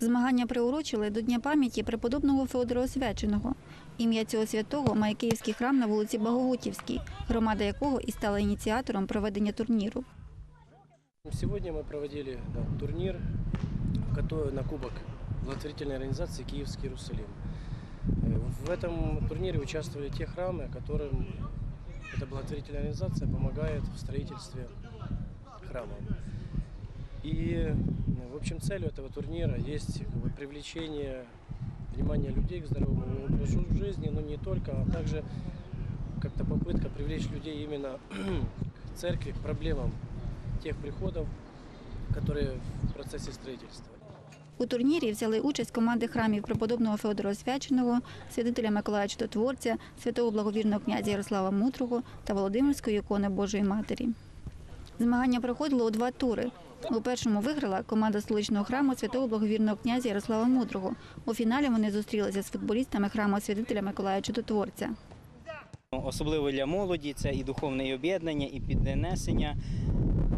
Змагання приурочили до Дня пам'яті преподобного Феодора Освяченого. Ім'я цього святого має київський храм на вулиці Баговутівській, громада якого і стала ініціатором проведення турніру. Сегодня мы проводили да, турнир кото- на кубок благотворительной организации «Киевский Иерусалим». Э, В этом турнире участвовали те храмы, которым эта благотворительная организация помогает в строительстве храма. И, э, в общем, целью этого турнира есть как бы, привлечение внимания людей к здоровому образу жизни, но не только, а также как-то попытка привлечь людей именно к церкви, к проблемам тех приходов, которые в процессе строительства. У турнірі взяли участь команди храмів преподобного Феодора Освяченого, святителя Миколая Чудотворця, святого благовірного князя Ярослава Мудрого та Володимирської ікони Божої Матері. Змагання проходило у два тури. У першому виграла команда столичного храму святого благовірного князя Ярослава Мудрого. У фіналі вони зустрілися з футболістами храму святителя Миколая Чудотворця. Особливо для молоді це і духовне об'єднання, і піднесення.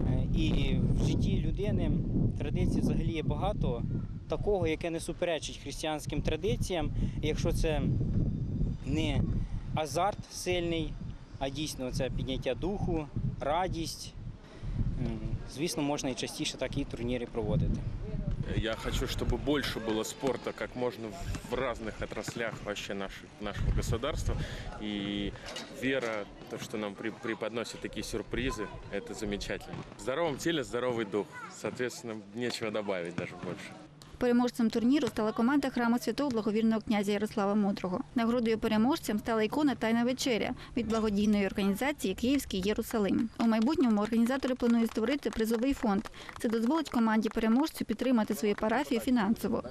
Е, І в житті людини традицій взагалі є багато такого, яке не суперечить християнським традиціям. Якщо це не азарт сильний, а дійсно це підняття духу, радість, звісно, можна і частіше такі турніри проводити. Я хочу, чтобы больше было спорта как можно в разных отраслях вообще наших, нашего государства. И вера, то, что нам при- преподносят такие сюрпризы, это замечательно. В здоровом теле здоровый дух. Соответственно, нечего добавить даже больше. Переможцем турніру стала команда храму святого благовірного князя Ярослава Мудрого. Нагородою переможцям стала ікона Тайна вечеря від благодійної організації Київський Єрусалим. У майбутньому організатори планують створити призовий фонд. Це дозволить команді переможцю підтримати свою парафію фінансово.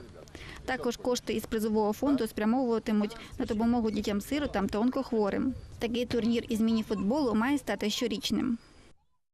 Також кошти із призового фонду спрямовуватимуть на допомогу дітям-сиротам та онкохворим. Такий турнір із мініфутболу має стати щорічним.